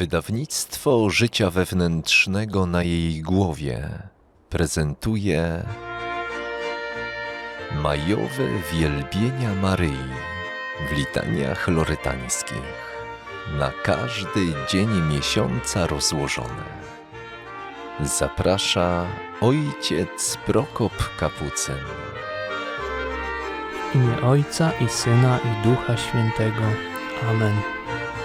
Wydawnictwo życia wewnętrznego na jej głowie prezentuje Majowe wielbienia Maryi w litaniach lorytańskich na każdy dzień miesiąca rozłożone. Zaprasza ojciec Prokop Kapucyn. W imię Ojca i Syna i Ducha Świętego. Amen.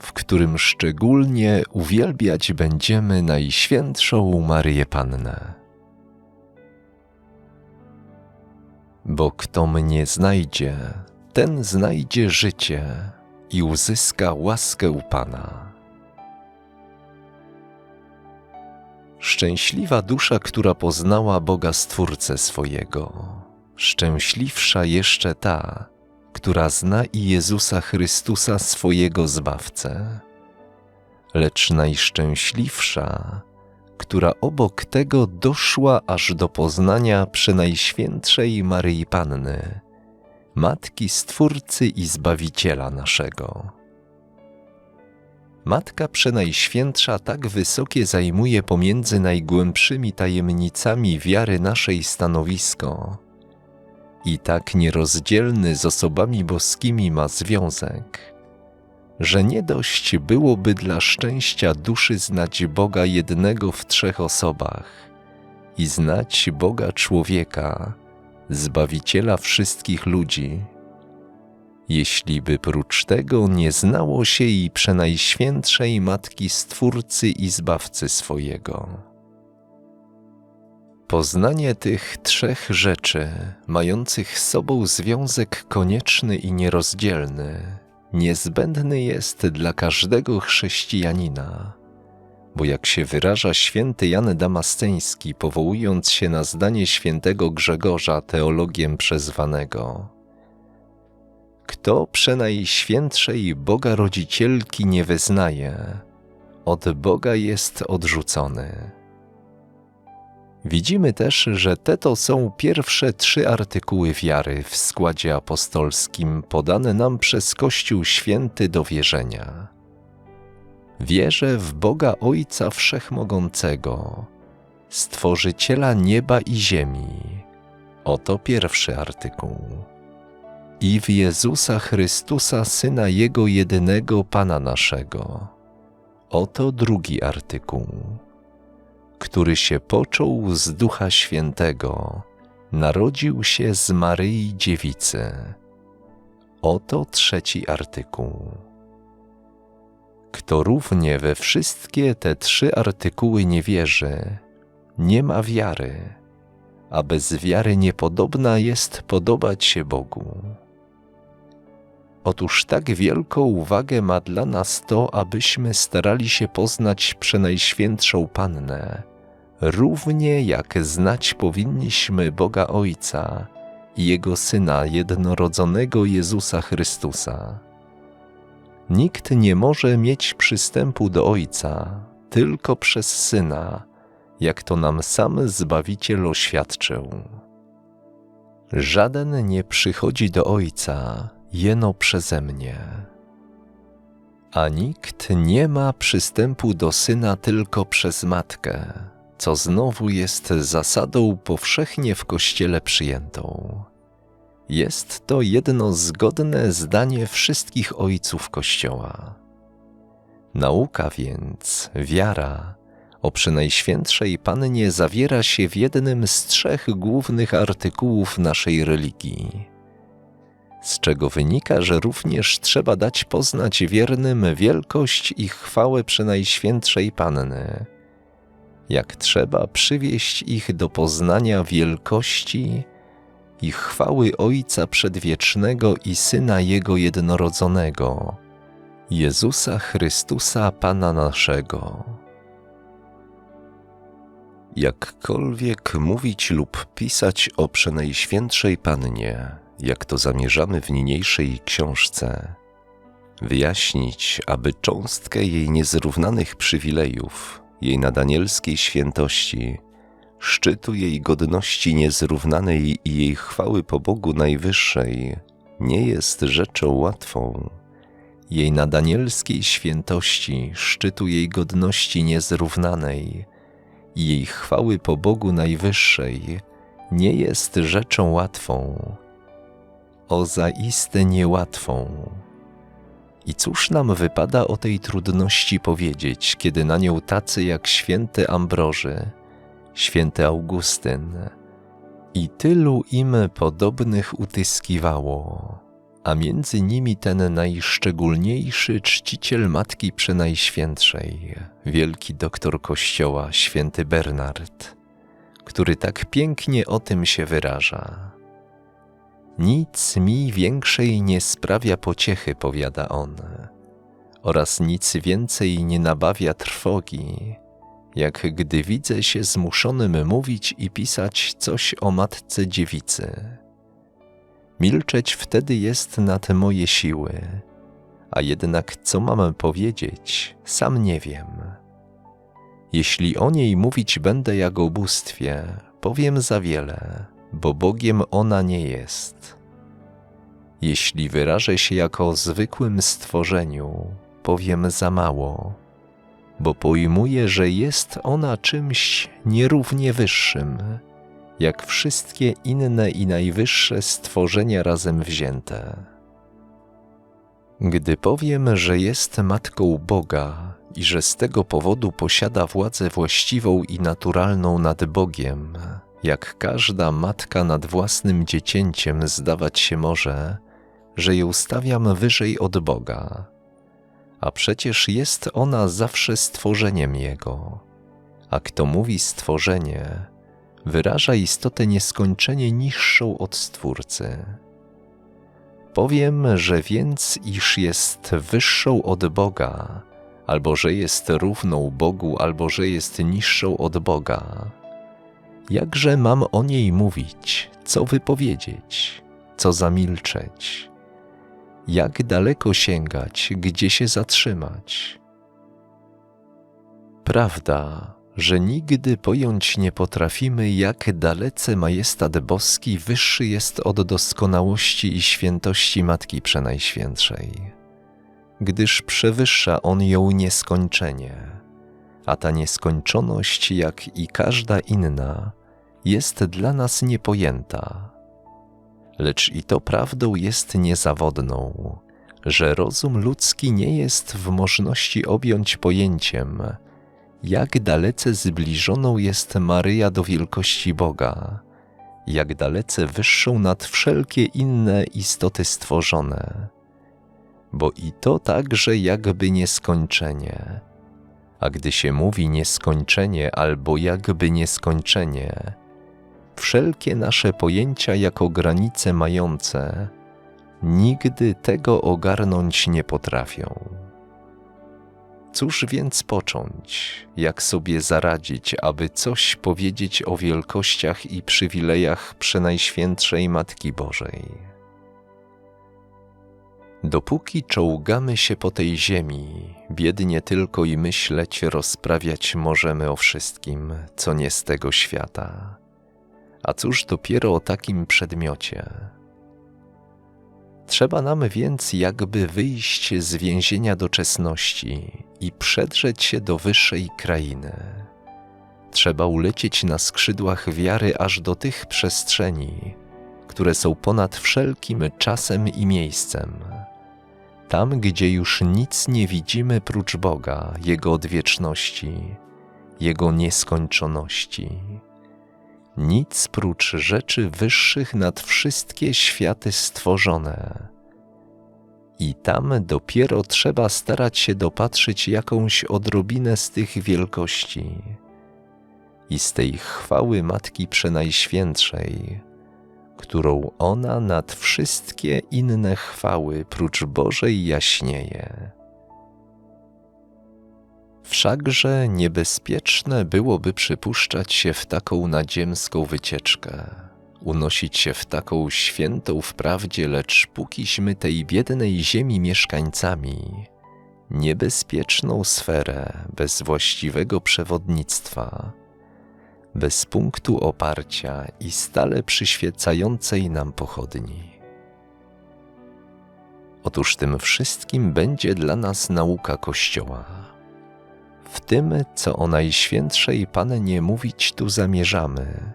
w którym szczególnie uwielbiać będziemy Najświętszą Maryję Pannę. Bo kto mnie znajdzie, ten znajdzie życie i uzyska łaskę u Pana. Szczęśliwa dusza, która poznała Boga Stwórcę swojego, szczęśliwsza jeszcze ta, która zna i Jezusa Chrystusa swojego Zbawcę, lecz najszczęśliwsza, która obok tego doszła aż do poznania Przenajświętszej Maryi Panny, Matki Stwórcy i Zbawiciela naszego. Matka Przenajświętsza tak wysokie zajmuje pomiędzy najgłębszymi tajemnicami wiary naszej stanowisko i tak nierozdzielny z osobami boskimi ma związek, że nie dość byłoby dla szczęścia duszy znać Boga jednego w trzech osobach i znać Boga człowieka, Zbawiciela wszystkich ludzi, jeśli by prócz tego nie znało się i przenajświętszej Matki Stwórcy i Zbawcy swojego. Poznanie tych trzech rzeczy, mających z sobą związek konieczny i nierozdzielny, niezbędny jest dla każdego chrześcijanina, bo jak się wyraża święty Jan Damasceński, powołując się na zdanie świętego Grzegorza, teologiem przezwanego, kto przenajświętszej Boga rodzicielki nie wyznaje, od Boga jest odrzucony. Widzimy też, że te to są pierwsze trzy artykuły wiary w składzie apostolskim podane nam przez Kościół Święty do wierzenia. Wierzę w Boga Ojca Wszechmogącego, Stworzyciela nieba i ziemi. Oto pierwszy artykuł. I w Jezusa Chrystusa, Syna Jego jedynego Pana naszego. Oto drugi artykuł który się począł z Ducha Świętego, narodził się z Maryi Dziewicy. Oto trzeci artykuł. Kto równie we wszystkie te trzy artykuły nie wierzy, nie ma wiary, a bez wiary niepodobna jest podobać się Bogu. Otóż tak wielką uwagę ma dla nas to, abyśmy starali się poznać Przenajświętszą Pannę, równie jak znać powinniśmy Boga Ojca i Jego Syna jednorodzonego Jezusa Chrystusa. Nikt nie może mieć przystępu do Ojca tylko przez Syna, jak to nam sam Zbawiciel oświadczył. Żaden nie przychodzi do Ojca, jeno przeze mnie. A nikt nie ma przystępu do Syna tylko przez Matkę, co znowu jest zasadą powszechnie w Kościele przyjętą. Jest to jedno zgodne zdanie wszystkich ojców Kościoła. Nauka więc, wiara, o Przenajświętszej Pannie zawiera się w jednym z trzech głównych artykułów naszej religii, z czego wynika, że również trzeba dać poznać wiernym wielkość i chwałę Przenajświętszej Panny, jak trzeba przywieść ich do poznania wielkości i chwały Ojca Przedwiecznego i Syna Jego Jednorodzonego, Jezusa Chrystusa Pana naszego. Jakkolwiek mówić lub pisać o Przenajświętszej Pannie, jak to zamierzamy w niniejszej książce, wyjaśnić, aby cząstkę jej niezrównanych przywilejów, jej nadanielskiej świętości, szczytu jej godności niezrównanej i jej chwały po Bogu Najwyższej, nie jest rzeczą łatwą. Jej nadanielskiej świętości, szczytu jej godności niezrównanej i jej chwały po Bogu Najwyższej, nie jest rzeczą łatwą. O zaiste niełatwą. I cóż nam wypada o tej trudności powiedzieć, kiedy na nią tacy jak święty Ambroży, święty Augustyn i tylu im podobnych utyskiwało, a między nimi ten najszczególniejszy czciciel Matki Przenajświętszej, wielki doktor Kościoła, święty Bernard, który tak pięknie o tym się wyraża. Nic mi większej nie sprawia pociechy, powiada on, oraz nic więcej nie nabawia trwogi, jak gdy widzę się zmuszonym mówić i pisać coś o matce dziewicy. Milczeć wtedy jest nad moje siły, a jednak co mam powiedzieć, sam nie wiem. Jeśli o niej mówić będę jak o bóstwie, powiem za wiele, bo Bogiem ona nie jest. Jeśli wyrażę się jako zwykłym stworzeniu, powiem za mało, bo pojmuję, że jest ona czymś nierównie wyższym, jak wszystkie inne i najwyższe stworzenia razem wzięte. Gdy powiem, że jest matką Boga i że z tego powodu posiada władzę właściwą i naturalną nad Bogiem, jak każda matka nad własnym dziecięciem zdawać się może, że ją stawiam wyżej od Boga. A przecież jest ona zawsze stworzeniem Jego. A kto mówi stworzenie, wyraża istotę nieskończenie niższą od Stwórcy. Powiem, że więc iż jest wyższą od Boga, albo że jest równą Bogu, albo że jest niższą od Boga. Jakże mam o niej mówić, co wypowiedzieć, co zamilczeć? Jak daleko sięgać, gdzie się zatrzymać? Prawda, że nigdy pojąć nie potrafimy, jak dalece majestat boski wyższy jest od doskonałości i świętości Matki Przenajświętszej, gdyż przewyższa on ją nieskończenie, a ta nieskończoność, jak i każda inna, jest dla nas niepojęta. Lecz i to prawdą jest niezawodną, że rozum ludzki nie jest w możności objąć pojęciem, jak dalece zbliżoną jest Maryja do wielkości Boga, jak dalece wyższą nad wszelkie inne istoty stworzone, bo i to także jakby nieskończenie. A gdy się mówi nieskończenie albo jakby nieskończenie, wszelkie nasze pojęcia jako granice mające, nigdy tego ogarnąć nie potrafią. Cóż więc począć, jak sobie zaradzić, aby coś powiedzieć o wielkościach i przywilejach Przenajświętszej Matki Bożej? Dopóki czołgamy się po tej ziemi, biednie tylko i myśleć rozprawiać możemy o wszystkim, co nie z tego świata. A cóż dopiero o takim przedmiocie? Trzeba nam więc jakby wyjść z więzienia doczesności i przedrzeć się do wyższej krainy. Trzeba ulecieć na skrzydłach wiary aż do tych przestrzeni, które są ponad wszelkim czasem i miejscem. Tam, gdzie już nic nie widzimy prócz Boga, Jego odwieczności, Jego nieskończoności. Nic prócz rzeczy wyższych nad wszystkie światy stworzone. I tam dopiero trzeba starać się dopatrzyć jakąś odrobinę z tych wielkości i z tej chwały Matki Przenajświętszej, którą ona nad wszystkie inne chwały prócz Bożej jaśnieje. Wszakże niebezpieczne byłoby przypuszczać się w taką nadziemską wycieczkę, unosić się w taką świętą wprawdzie, lecz pókiśmy tej biednej ziemi mieszkańcami, niebezpieczną sferę bez właściwego przewodnictwa, bez punktu oparcia i stale przyświecającej nam pochodni. Otóż tym wszystkim będzie dla nas nauka Kościoła. W tym, co o Najświętszej Pannie mówić tu zamierzamy,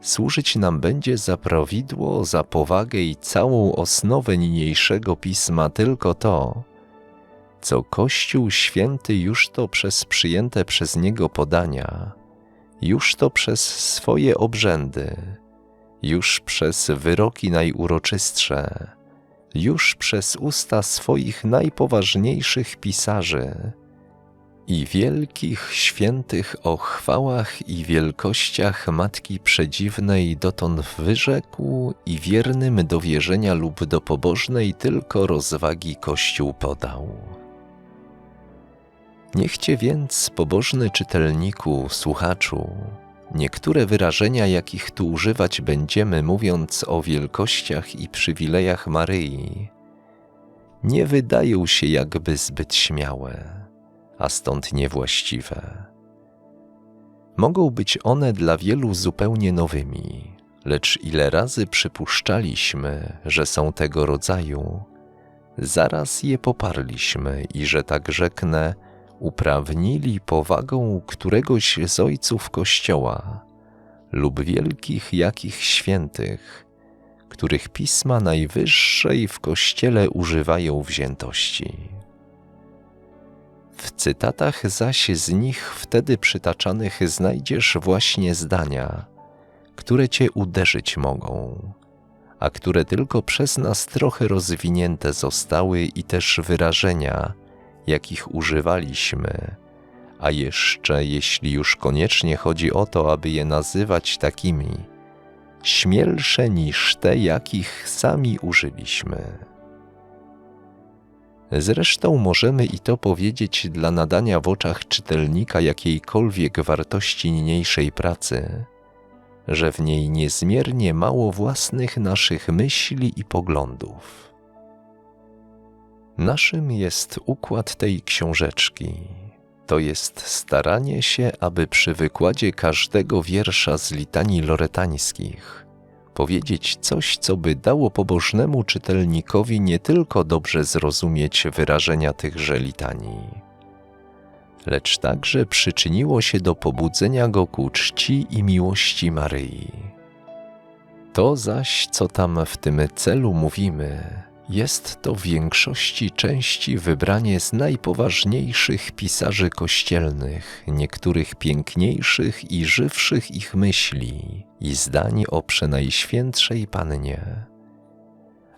służyć nam będzie za prawidło, za powagę i całą osnowę niniejszego pisma tylko to, co Kościół Święty już to przez przyjęte przez Niego podania, już to przez swoje obrzędy, już przez wyroki najuroczystsze, już przez usta swoich najpoważniejszych pisarzy i wielkich świętych o chwałach i wielkościach Matki Przedziwnej dotąd wyrzekł i wiernym do wierzenia lub do pobożnej tylko rozwagi Kościół podał. Niechcie więc, pobożny czytelniku, słuchaczu, niektóre wyrażenia, jakich tu używać będziemy, mówiąc o wielkościach i przywilejach Maryi, nie wydają się jakby zbyt śmiałe, a stąd niewłaściwe. Mogą być one dla wielu zupełnie nowymi, lecz ile razy przypuszczaliśmy, że są tego rodzaju, zaraz je poparliśmy i że tak rzeknę, uprawnili powagą któregoś z ojców Kościoła lub wielkich jakich świętych, których pisma najwyższej w Kościele używają wziętości. W cytatach zaś z nich wtedy przytaczanych znajdziesz właśnie zdania, które cię uderzyć mogą, a które tylko przez nas trochę rozwinięte zostały i też wyrażenia, jakich używaliśmy, a jeszcze jeśli już koniecznie chodzi o to, aby je nazywać takimi, śmielsze niż te, jakich sami użyliśmy. Zresztą możemy i to powiedzieć dla nadania w oczach czytelnika jakiejkolwiek wartości niniejszej pracy, że w niej niezmiernie mało własnych naszych myśli i poglądów. Naszym jest układ tej książeczki. To jest staranie się, aby przy wykładzie każdego wiersza z litanii loretańskich powiedzieć coś, co by dało pobożnemu czytelnikowi nie tylko dobrze zrozumieć wyrażenia tychże litanii, lecz także przyczyniło się do pobudzenia go ku czci i miłości Maryi. To zaś, co tam w tym celu mówimy, jest to w większości części wybranie z najpoważniejszych pisarzy kościelnych, niektórych piękniejszych i żywszych ich myśli i zdań o przenajświętszej Pannie,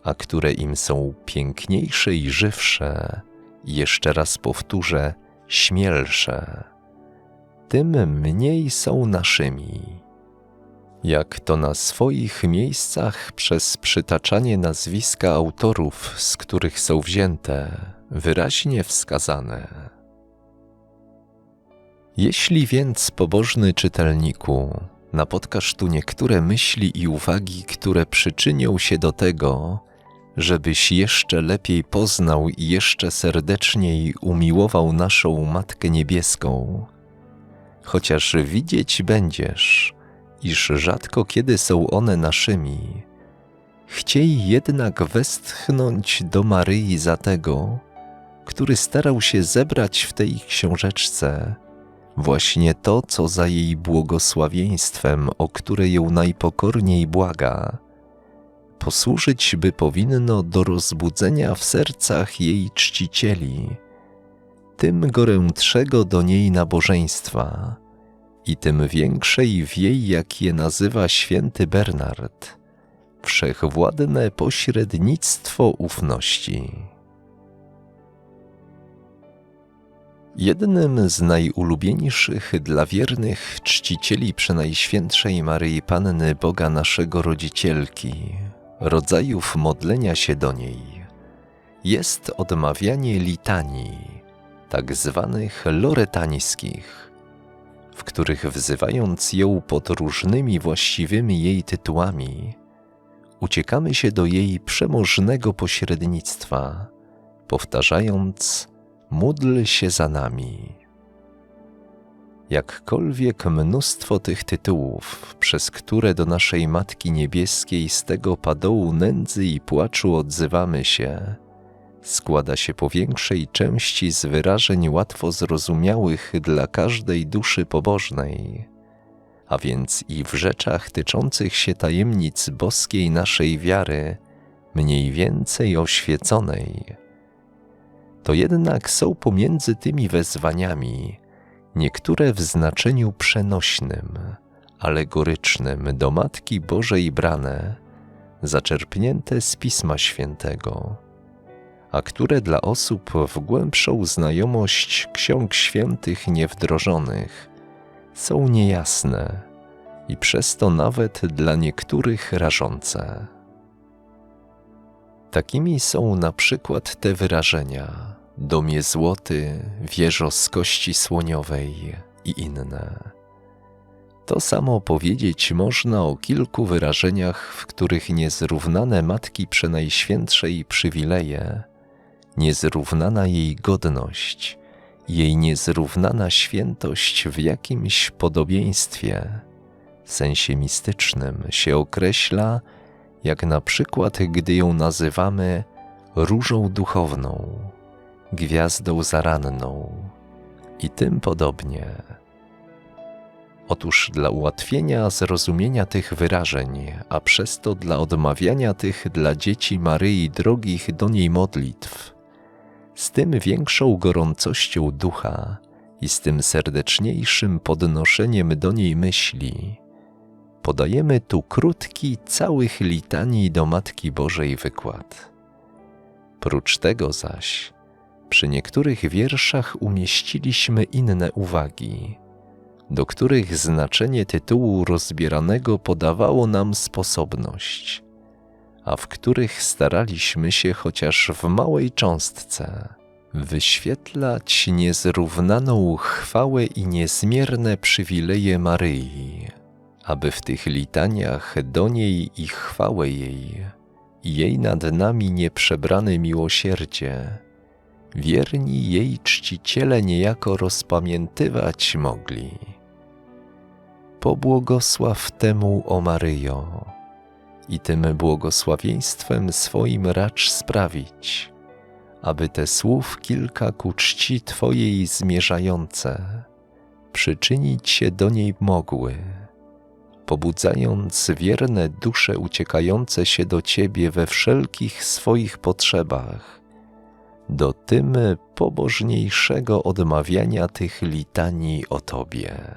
a które im są piękniejsze i żywsze, jeszcze raz powtórzę, śmielsze, tym mniej są naszymi jak to na swoich miejscach przez przytaczanie nazwiska autorów, z których są wzięte, wyraźnie wskazane. Jeśli więc, pobożny czytelniku, napotkasz tu niektóre myśli i uwagi, które przyczynią się do tego, żebyś jeszcze lepiej poznał i jeszcze serdeczniej umiłował naszą Matkę Niebieską, chociaż widzieć będziesz, iż rzadko kiedy są one naszymi. Chciej jednak westchnąć do Maryi za tego, który starał się zebrać w tej książeczce właśnie to, co za jej błogosławieństwem, o które ją najpokorniej błaga, posłużyć by powinno do rozbudzenia w sercach jej czcicieli, tym gorętszego do niej nabożeństwa, i tym większej w jej, jak je nazywa święty Bernard, wszechwładne pośrednictwo ufności. Jednym z najulubieńszych dla wiernych czcicieli Przenajświętszej Maryi Panny Boga naszego Rodzicielki, rodzajów modlenia się do niej, jest odmawianie litanii, tak zwanych loretańskich, w których wzywając ją pod różnymi właściwymi jej tytułami, uciekamy się do jej przemożnego pośrednictwa, powtarzając: Módl się za nami. Jakkolwiek mnóstwo tych tytułów, przez które do naszej Matki Niebieskiej z tego padołu nędzy i płaczu odzywamy się, składa się po większej części z wyrażeń łatwo zrozumiałych dla każdej duszy pobożnej, a więc i w rzeczach tyczących się tajemnic boskiej naszej wiary, mniej więcej oświeconej. To jednak są pomiędzy tymi wezwaniami niektóre w znaczeniu przenośnym, alegorycznym do Matki Bożej brane, zaczerpnięte z Pisma Świętego, a które dla osób w głębszą znajomość ksiąg świętych niewdrożonych są niejasne i przez to nawet dla niektórych rażące. Takimi są na przykład te wyrażenia domie złoty, wieżo z kości słoniowej i inne. To samo powiedzieć można o kilku wyrażeniach, w których niezrównane Matki Przenajświętszej przywileje, niezrównana jej godność, jej niezrównana świętość w jakimś podobieństwie, w sensie mistycznym, się określa, jak na przykład gdy ją nazywamy różą duchowną, gwiazdą zaranną i tym podobnie. Otóż dla ułatwienia zrozumienia tych wyrażeń, a przez to dla odmawiania tych dla dzieci Maryi drogich do niej modlitw, z tym większą gorącością ducha i z tym serdeczniejszym podnoszeniem do niej myśli, podajemy tu krótki, całych litanii do Matki Bożej wykład. Prócz tego zaś, przy niektórych wierszach umieściliśmy inne uwagi, do których znaczenie tytułu rozbieranego podawało nam sposobność, a w których staraliśmy się chociaż w małej cząstce wyświetlać niezrównaną chwałę i niezmierne przywileje Maryi, aby w tych litaniach do niej i chwałę jej, jej nad nami nieprzebrane miłosierdzie, wierni jej czciciele niejako rozpamiętywać mogli. Pobłogosław temu, o Maryjo, i tym błogosławieństwem swoim racz sprawić, aby te słów kilka ku czci Twojej zmierzające przyczynić się do niej mogły, pobudzając wierne dusze uciekające się do Ciebie we wszelkich swoich potrzebach, do tym pobożniejszego odmawiania tych litanii o Tobie.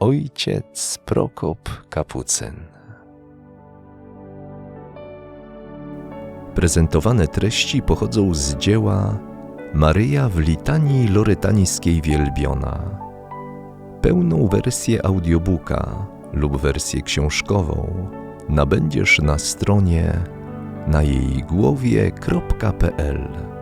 Ojciec Prokop Kapucyn Prezentowane treści pochodzą z dzieła Maryja w litanii lorytańskiej wielbiona. Pełną wersję audiobooka lub wersję książkową nabędziesz na stronie na jej głowie.pl.